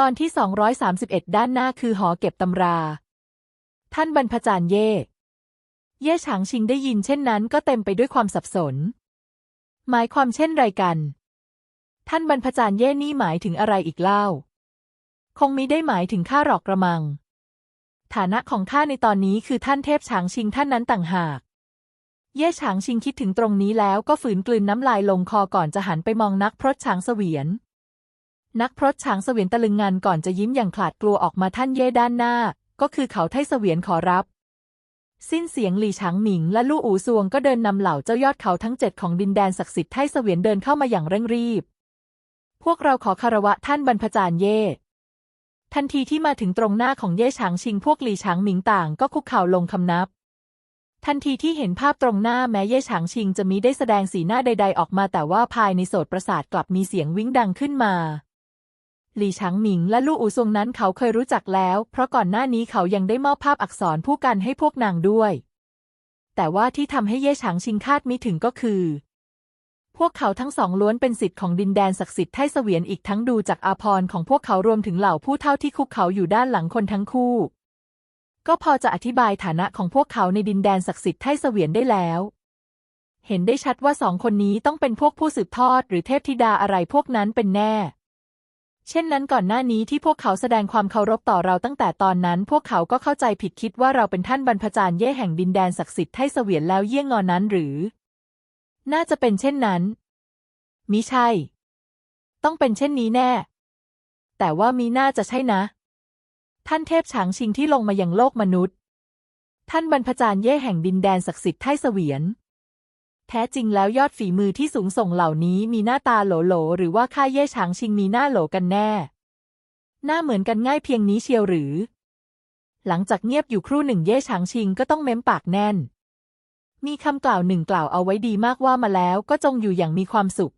ตอนที่ 231 ด้านหน้าคือหอเก็บตำรา ท่านบรรพจารย์เย่ เย่ฉางชิงได้ยินเช่นนั้นก็เต็มไปด้วยความสับสน หมายความเช่นไรกัน ท่านบรรพจารย์เย่นี่หมายถึงอะไรอีกเล่า คงมิได้หมายถึงข้าหรอกกระมัง ฐานะของข้าในตอนนี้คือท่านเทพฉางชิงท่านนั้นต่างหาก เย่ฉางชิงคิดถึงตรงนี้แล้วก็ฝืนกลืนน้ำลายลงคอก่อนจะหันไปมองนักพรตฉางเสวียน นักพรตฉางเสวียนตะลึงงานก่อนจะยิ้มอย่างขลาดกลัวออกมาท่านเย่ด้านหน้า ก็คือเขาไทเสวียนขอรับ สิ้นเสียงหลี่ฉางหมิง และลู่อูซวงก็เดินนำเหล่าเจ้ายอดเขาทั้งเจ็ดของดินแดนศักดิ์สิทธิ์ไทเสวียนเดินเข้ามาอย่างเร่งรีบ พวกเราขอคารวะท่านบรรพจารย์เย่ทันทีที่มาถึงตรงหน้าของเย่ฉางชิงพวกหลี่ฉางหมิงต่างก็คุกเข่าลงคำนับทันทีที่เห็นภาพตรงหน้าแม้เย่ฉางชิงจะมิได้แสดงสีหน้าใด ๆ ออกมาแต่ว่าภายในโสตประสาทกลับมีเสียงวิ้งดังขึ้นมา หลี่ฉางหมิงและลู่อูซวงนั้นเขาเคยรู้จักแล้ว เพราะก่อนหน้านี้เขายังได้มอบภาพอักษรผู้กันให้พวกนางด้วย แต่ว่าที่ทำให้เย่ฉางชิงคาดมิถึงก็คือ พวกเขาทั้งสองล้วนเป็นสิทธิ์ของดินแดนศักดิ์สิทธิ์ไทเสวียนอีกทั้งดูจากอาภรของพวกเขารวมถึงเหล่าผู้เท่าที่คุกเขาอยู่ด้านหลังคนทั้งคู่ ก็พอจะอธิบายฐานะของพวกเขาในดินแดนศักดิ์สิทธิ์ไทเสวียนได้แล้วเห็นได้ชัดว่าสองคนนี้ต้องเป็นพวกผู้สืบทอดหรือเทพธิดาอะไรพวกนั้นเป็นแน่ เช่นนั้นก่อนหน้านี้ที่พวกเขาแสดงความเคารพต่อเราตั้งแต่ตอนนั้น พวกเขาก็เข้าใจผิดคิดว่าเราเป็นท่านบรรพจารย์เย่แห่งดินแดนศักดิ์สิทธิ์ไทเสวียนแล้วเยี่ยงงอนนั้นหรือ น่าจะเป็นเช่นนั้นมิใช่ ต้องเป็นเช่นนี้แน่ แต่ว่ามีน่าจะใช่นะ ท่านเทพฉางชิงที่ลงมายังโลกมนุษย์ ท่านบรรพจารย์เย่แห่งดินแดนศักดิ์สิทธิ์ไทเสวียน แท้จริงแล้วยอดฝีมือที่สูงส่งเหล่านี้มีหน้าตาโหลโหลหรือว่าข้าเย่ฉางชิงมีหน้าโหลกันแน่ หน้าเหมือนกันง่ายเพียงนี้เชียวหรือ หลังจากเงียบอยู่ครู่หนึ่งเย่ฉางชิงก็ต้องเม้มปากแน่น มีคำกล่าวหนึ่งกล่าวเอาไว้ดีมากว่ามาแล้วก็จงอยู่อย่างมีความสุข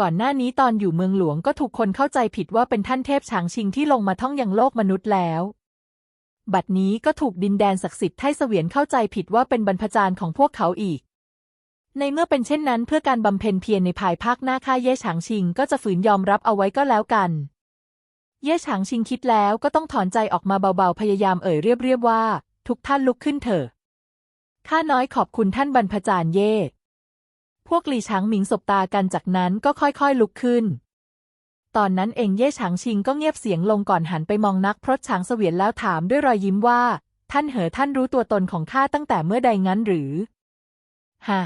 ก่อนหน้านี้ตอนอยู่เมืองหลวงก็ถูกคนเข้าใจผิดว่าเป็นท่านเทพฉางชิงที่ลงมาท่องยังโลกมนุษย์แล้วบัดนี้ก็ถูกดินแดนศักดิ์สิทธิ์ไทเสวียนเข้าใจผิดว่าเป็นบรรพจารย์ของพวกเขาอีก ในเมื่อเป็นเช่นนั้นเพื่อการบำเพ็ญเพียรในภายภาคหน้าข้าเย่ฉางชิงก็จะฝืนยอมรับเอาไว้ก็แล้วกัน เย่ฉางชิงคิดแล้วก็ต้องถอนใจออกมาเบาๆพยายามเอ่ยเรียบๆว่า ทุกท่านลุกขึ้นเถอะข้าน้อยขอบคุณท่านบรรพจารย์เย่พวกหลี่ฉางหมิงสบตากันจากนั้นก็ค่อยๆลุกขึ้น ตอนนั้นเองเย่ฉางชิงก็เงียบเสียงลงก่อนหันไปมองนักพรตฉางเสวียนแล้วถามด้วยรอยยิ้มว่า ท่านเหอท่านรู้ตัวตนของข้าตั้งแต่เมื่อใดงั้นหรือ ฮะ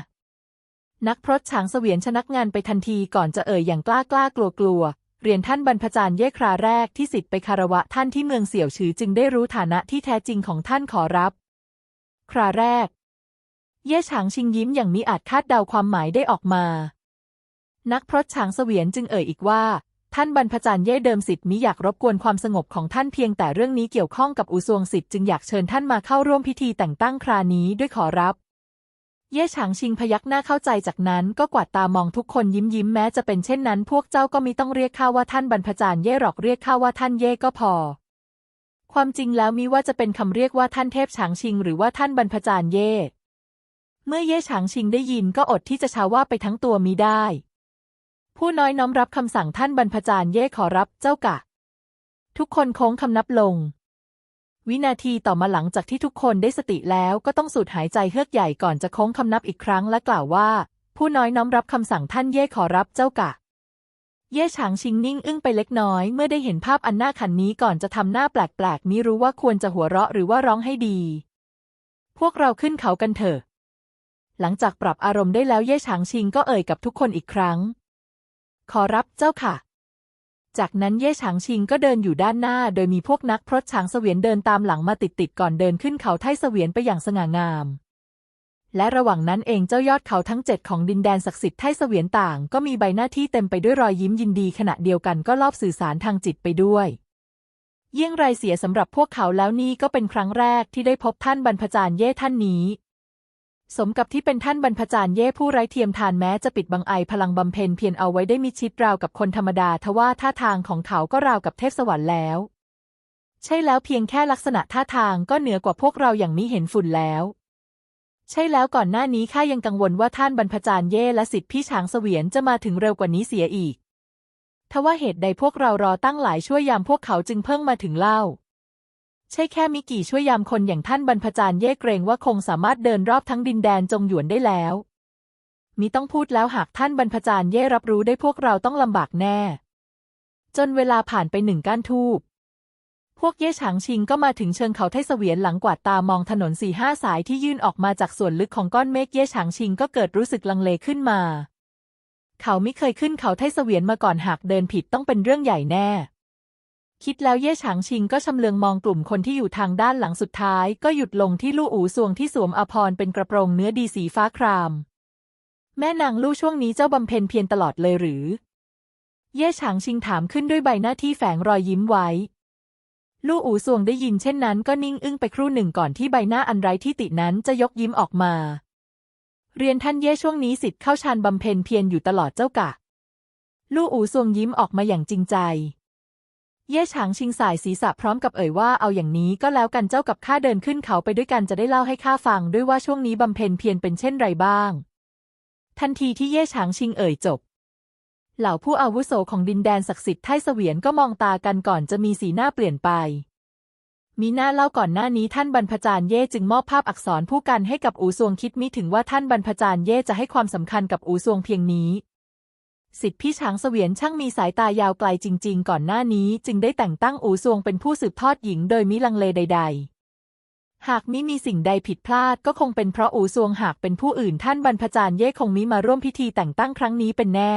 นักพรตฉางเสวียนชนักงานไปทันทีก่อนจะเอ่ยอย่างกล้ากล้ากลัวกลัวเรียนท่านบรรพจารย์เย่คราแรกที่สิทธิ์ไปคารวะท่านที่เมืองเสี่ยวฉือจึงได้รู้ฐานะที่แท้จริงของท่านขอรับ คราแรก เย่ฉางชิงยิ้มอย่างมิอาจคาดเดาความหมายได้ออกมา นักพรตฉางเสวียนจึงเอ่ยอีกว่า ท่านบรรพจารย์เย่เดิมสิทธิ์มิอยากรบกวนความสงบของท่านเพียงแต่เรื่องนี้เกี่ยวข้องกับอุซวงสิทธิ์จึงอยากเชิญท่านมาเข้าร่วมพิธีแต่งตั้งครานี้ด้วยขอรับ เย่ฉางชิงพยักหน้าเข้าใจจากนั้นก็กวาดตามองทุกคนยิ้มยิ้มแม้จะเป็นเช่นนั้น พวกเจ้าก็มิต้องเรียกข้าว่าท่านบรรพจารย์เย่หรอกเรียกข้าว่าท่านเย่ก็พอ ความจริงแล้วมิว่าจะเป็นคำเรียกว่าท่านเทพฉางชิง หรือว่าท่านบรรพจารย์เย่เมื่อเย่ฉางชิงได้ยินก็อดที่จะชาว่าไปทั้งตัวมิได้ ผู้น้อยน้อมรับคำสั่งท่านบรรพจารย์เย่ขอรับเจ้ากะ ทุกคนโค้งคำนับลง วินาทีต่อมาหลังจากที่ทุกคนได้สติแล้วก็ต้องสูดหายใจเฮือกใหญ่ก่อนจะโค้งคำนับอีกครั้งและกล่าวว่า ผู้น้อยน้อมรับคำสั่งท่านเย่ขอรับเจ้ากะ เย่ฉางชิงนิ่งอึ้งไปเล็กน้อยเมื่อได้เห็นภาพอันน่าขันนี้ก่อนจะทำหน้าแปลกๆมิรู้ว่าควรจะหัวเราะหรือว่าร้องให้ดี พวกเราขึ้นเขากันเถอะ หลังจากปรับอารมณ์ได้แล้วเย่ฉางชิงก็เอ่ยกับทุกคนอีกครั้ง ขอรับเจ้าค่ะ จากนั้นเย่ฉางชิงก็เดินอยู่ด้านหน้า โดยมีพวกนักพรตฉางเสวียนเดินตามหลังมาติดๆก่อนเดินขึ้นเขาไทเสวียนไปอย่างสง่างาม และระหว่างนั้นเองเจ้ายอดเขาทั้งเจ็ดของดินแดนศักดิ์สิทธิ์ไทเสวียนต่าง ก็มีใบหน้าที่เต็มไปด้วยรอยยิ้มยินดีขณะเดียวกันก็ลอบสื่อสารทางจิตไปด้วยเยี่ยงไรเสียสำหรับพวกเขาแล้วนี่ก็เป็นครั้งแรกที่ได้พบท่านบรรพจารย์เย่ท่านนี้ สมกับที่เป็นท่านบรรพจารย์เย่ผู้ไร้เทียมทานแม้จะปิดบังไอพลังบำเพ็ญเพียรเอาไว้ได้มิชิดราวกับคนธรรมดาทว่าท่าทางของเขาก็ราวกับเทพสวรรค์แล้ว ใช่แล้วเพียงแค่ลักษณะท่าทางก็เหนือกว่าพวกเราอย่างนี้เห็นฝุ่นแล้ว ใช่แล้วก่อนหน้านี้ข้ายังกังวลว่าท่านบรรพจารย์เย่และสิทธิพี่ช้างเสวียนจะมาถึงเร็วกว่านี้เสียอีกทว่าเหตุใดพวกเรารอตั้งหลายชั่วยามพวกเขาจึงเพิ่งมาถึงเล่า ใช่แค่มิกี่ช่วยามคนอย่างท่านบรรพจารย์เย่เกรงว่าคงสามารถเดินรอบทั้งดินแดนจงหยวนได้แล้ว มิต้องพูดแล้วหากท่านบรรพจารย์เย่รับรู้ได้พวกเราต้องลำบากแน่ จนเวลาผ่านไปหนึ่งก้านทูบพวกเย่ฉางชิงก็มาถึงเชิงเขาไทเสวียนหลังกวาดตามองถนนสี่ห้าสายที่ยื่นออกมาจากส่วนลึกของก้อนเมฆเย่ฉางชิงก็เกิดรู้สึกลังเลขึ้นมา เขาไม่เคยขึ้นเขาไทเสวียนมาก่อนหากเดินผิดต้องเป็นเรื่องใหญ่แน่ คิดแล้วเย่ฉางชิงก็ชำเลืองมองกลุ่มคนที่อยู่ทางด้านหลังสุดท้าย ก็หยุดลงที่ลู่อูซวงที่สวมอภร์เป็นกระโปรงเนื้อดีสีฟ้าคราม แม่นางลู่ช่วงนี้เจ้าบำเพ็ญเพียรตลอดเลยหรือ เย่ฉางชิงถามขึ้นด้วยใบหน้าที่แฝงรอยยิ้มไว้ ลู่อูซวงได้ยินเช่นนั้นก็นิ่งอึ้งไปครู่หนึ่งก่อนที่ใบหน้าอันไร้ที่ตินั้นจะยกยิ้มออกมา เรียนท่านเย่ช่วงนี้สิทธิ์เข้าฌานบำเพ็ญเพียรอยู่ตลอดเจ้ากะ ลู่อูซวงยิ้มออกมาอย่างจริงใจ เย่ฉางชิงสายศีรษะพร้อมกับเอ่ยว่าเอาอย่างนี้ก็แล้วกันเจ้ากับข้าเดินขึ้นเขาไปด้วยกันจะได้เล่าให้ข้าฟังด้วยว่าช่วงนี้บำเพ็ญเพียรเป็นเช่นไรบ้าง ทันทีที่เย่ฉางชิงเอ่ยจบ เหล่าผู้อาวุโสของดินแดนศักดิ์สิทธิ์ไทเสวียนก็มองตากันก่อนจะมีสีหน้าเปลี่ยนไป มีหน้าเล่าก่อนหน้านี้ท่านบรรพจารย์เย่จึงมอบภาพอักษรผู้กันให้กับอูซวงคิดมิถึงว่าท่านบรรพจารย์เย่จะให้ความสำคัญกับอูซวงเพียงนี้ สิทธิพี่ช้างเสวียนช่างมีสายตายาวไกลจริง ๆ ก่อนหน้านี้จึงได้แต่งตั้งอูซวงเป็นผู้สืบทอดหญิงโดยมิลังเลใด ๆหากมิมีสิ่งใดผิดพลาดก็คงเป็นเพราะอูซวงหากเป็นผู้อื่นท่านบรรพจารย์เย่คงมิมาร่วมพิธีแต่งตั้งครั้งนี้เป็นแน่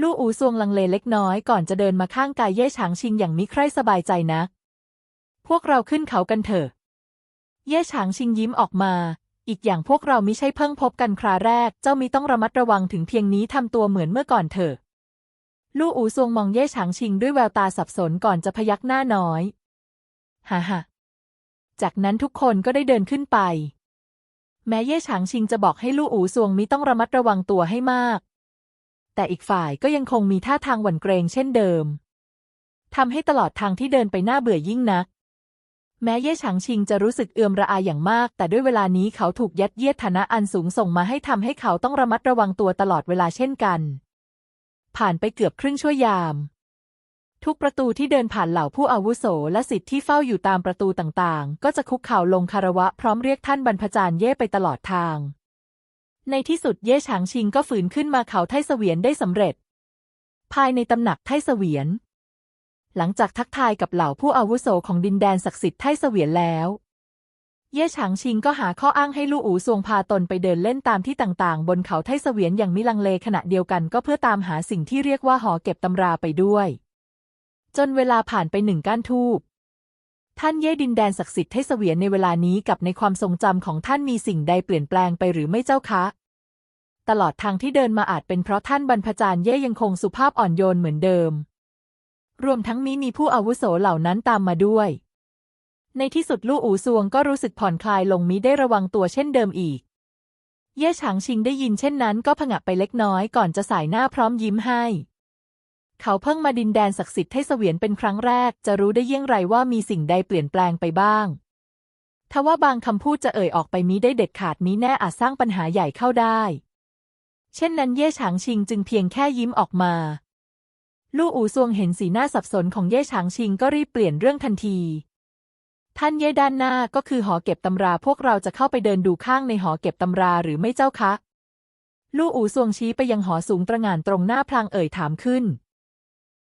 ลู่อูซวงลังเลเล็กน้อยก่อนจะเดินมาข้างกายเย่ฉางชิงอย่างมิใคร่สบายใจนักพวกเราขึ้นเขากันเถอะ เย่ฉางชิงยิ้มออกมา อีกอย่างพวกเรามิใช่เพิ่งพบกันคราแรก เจ้ามิต้องระมัดระวังถึงเพียงนี้ทำตัวเหมือนเมื่อก่อนเถอะ ลู่อูซวงมองเย่ฉางชิงด้วยแววตาสับสนก่อนจะพยักหน้าน้อยฮ่าฮ่าจากนั้นทุกคนก็ได้เดินขึ้นไป แม้เย่ฉางชิงจะบอกให้ลู่อูซวงมิต้องระมัดระวังตัวให้มาก แต่อีกฝ่ายก็ยังคงมีท่าทางหวั่นเกรงเช่นเดิมทำให้ตลอดทางที่เดินไปหน้าเบื่อยิ่งนัก แม้เย่ฉางชิงจะรู้สึกเอือมระอาอย่างมาก แต่ด้วยเวลานี้เขาถูกยัดเยียดฐานะอันสูงส่งมาให้ทำให้เขาต้องระมัดระวังตัวตลอดเวลาเช่นกัน ผ่านไปเกือบครึ่งชั่วยาม ทุกประตูที่เดินผ่านเหล่าผู้อาวุโสและสิทธิ์ที่เฝ้าอยู่ตามประตูต่างๆ ก็จะคุกเข่าลงคารวะพร้อมเรียกท่านบรรพจารย์เย่ไปตลอดทาง ในที่สุดเย่ฉางชิงก็ฝืนขึ้นมาเขาไทเสวียนได้สำเร็จ ภายในตำหนักไทเสวียน หลังจากทักทายกับเหล่าผู้อาวุโสของดินแดนศักดิ์สิทธิ์ไทเสวียนแล้ว เย่ฉางชิงก็หาข้ออ้างให้ลู่อูซวงพาตนไปเดินเล่นตามที่ต่างๆ บนเขาไทเสวียนอย่างมิลังเลขณะเดียวกันก็เพื่อตามหาสิ่งที่เรียกว่าหอเก็บตำราไปด้วย จนเวลาผ่านไปหนึ่งก้านทูบท่านเย่ดินแดนศักดิ์สิทธิ์ไทเสวียนในเวลานี้กับในความทรงจำของท่านมีสิ่งใดเปลี่ยนแปลงไปหรือไม่เจ้าคะ ตลอดทางที่เดินมาอาจเป็นเพราะท่านบรรพจารย์เย่ยังคงสุภาพอ่อนโยนเหมือนเดิม รวมทั้งมีมีผู้อาวุโสเหล่านั้นตามมาด้วย ในที่สุดลู่อูซวงก็รู้สึกผ่อนคลายลงมิได้ระวังตัวเช่นเดิมอีก เย่ฉางชิงได้ยินเช่นนั้นก็ผงะไปเล็กน้อยก่อนจะสายหน้าพร้อมยิ้มให้ เขาเพิ่งมาดินแดนศักดิ์สิทธิ์ให้เสวียนเป็นครั้งแรก จะรู้ได้เยี่ยงไรว่ามีสิ่งใดเปลี่ยนแปลงไปบ้างทว่าบางคำพูดจะเอ่ยออกไปมิได้เด็ดขาดมิแน่อาจสร้างปัญหาใหญ่เข้าได้ เช่นนั้นเย่ฉางชิงจึงเพียงแค่ยิ้มออกมา ลู่อูซวงเห็นสีหน้าสับสนของเย่ฉางชิงก็รีบเปลี่ยนเรื่องทันที ท่านเย่ด้านหน้าก็คือหอเก็บตำราพวกเราจะเข้าไปเดินดูข้างในหอเก็บตำราหรือไม่เจ้าคะ ลู่อูซวงชี้ไปยังหอสูงตระหง่านตรงหน้าพลางเอ่ยถามขึ้น